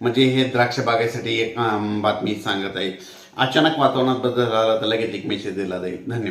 म्हणजे हे द्राक्ष बागेसाठी एक बातमी सांगत आहे. अचानक वातावरणात बदल झाला तर लगेच एक मेसेज दिला जाईल. धन्यवाद.